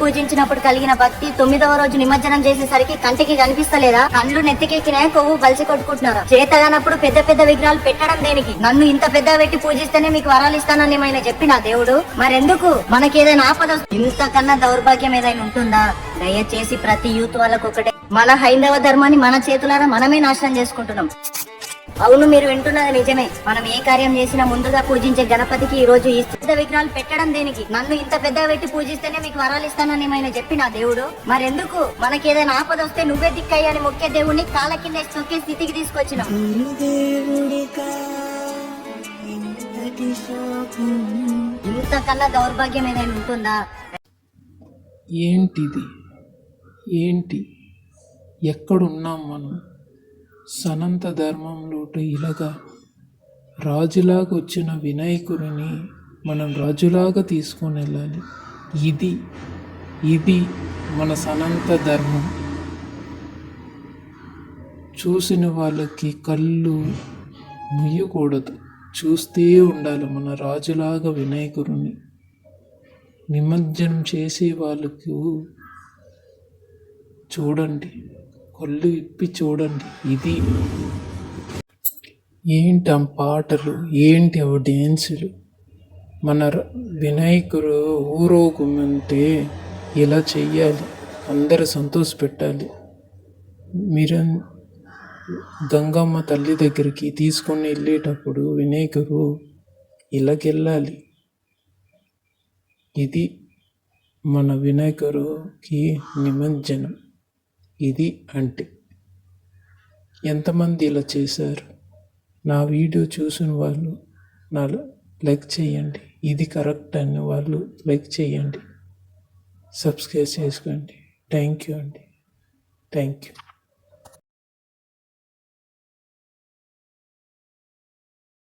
పూజించినప్పుడు కలిగిన భక్తి తొమ్మిదవ రోజు నిమజ్జనం చేసేసరికి కంటికి కనిపిస్తలేదా? కళ్ళు నెత్తికెక్కినాయ కొవ్వు బలిసి కొట్టుకుంటున్నారా? చేతగానప్పుడు పెద్ద పెద్ద విగ్రహాలు పెట్టడం దేనికి? నన్ను ఇంత పెద్ద పెట్టి పూజిస్తేనే మీకు వరాలు ఇస్తానని ఏమైనా చెప్పిన దేవుడు? మరెందుకు? మనకి ఏదైనా ఆపద ఇంతకన్నా దౌర్భాగ్యం ఏదైనా ఉంటుందా? దయచేసి ప్రతి యూత్ వాళ్ళకు ఒకటే. మన హైందవ ధర్మాన్ని మన చేతులారా మనమే నాశనం చేసుకుంటున్నాం. అవును మీరు వింటున్నది నిజమే. మనం ఏ కార్యం చేసినా ముందుగా పూజించే గణపతికి ఈ రోజు ఈ పెద్ద విగ్రహాలు పెట్టడం దేనికి? నన్ను ఇంత పెద్ద పెట్టి పూజిస్తేనే మీకు వరాలు ఇస్తానని ఏమైనా చెప్పిన దేవుడు? మరెందుకు? మనకి ఏదైనా ఆపద వస్తే నువ్వే దిక్కయ్యని మొక్కే దేవుడిని కాళ్ళ కింద చొక్కే స్థితికి తీసుకొచ్చినాం ఇంతకన్నా దౌర్భాగ్యం ఏదైనా ఉంటుందా? ఏంటిది? ఏంటి? ఎక్కడున్నాం మనం? సనంత ధర్మంలో ఇలాగా రాజులాగా వచ్చిన వినాయకుడిని మనం రాజులాగా తీసుకొని వెళ్ళాలి. ఇది ఇది మన సనంత ధర్మం. చూసిన వాళ్ళకి కళ్ళు ముయ్యకూడదు. చూస్తే ఉండాలి మన రాజులాగా వినాయకుడిని. నిమజ్జనం చేసే వాళ్ళకు చూడండి. కళ్ళు ఇప్పి చూడండి. ఇది ఏంటి ఆ పాటలు? ఏంటి ఆ డ్యాన్సులు? మన ర- వినాయకుడు ఊరోగమంటే ఇలా చెయ్యాలి. అందరూ సంతోష పెట్టాలి. మీరు గంగమ్మ తల్లి దగ్గరికి తీసుకొని వెళ్ళేటప్పుడు వినాయకుడు ఇలాగెళ్ళాలి. ఇది మన వినాయకుడికి నిమజ్జనం. ఇది అంటే. ఎంతమంది ఇలా చేశారు? నా వీడియో చూసిన వాళ్ళు నా లైక్ చేయండి. ఇది కరెక్ట్ అని వాళ్ళు లైక్ చేయండి. సబ్స్క్రైబ్ చేసుకోండి. థ్యాంక్ యూ అండి. Thank you.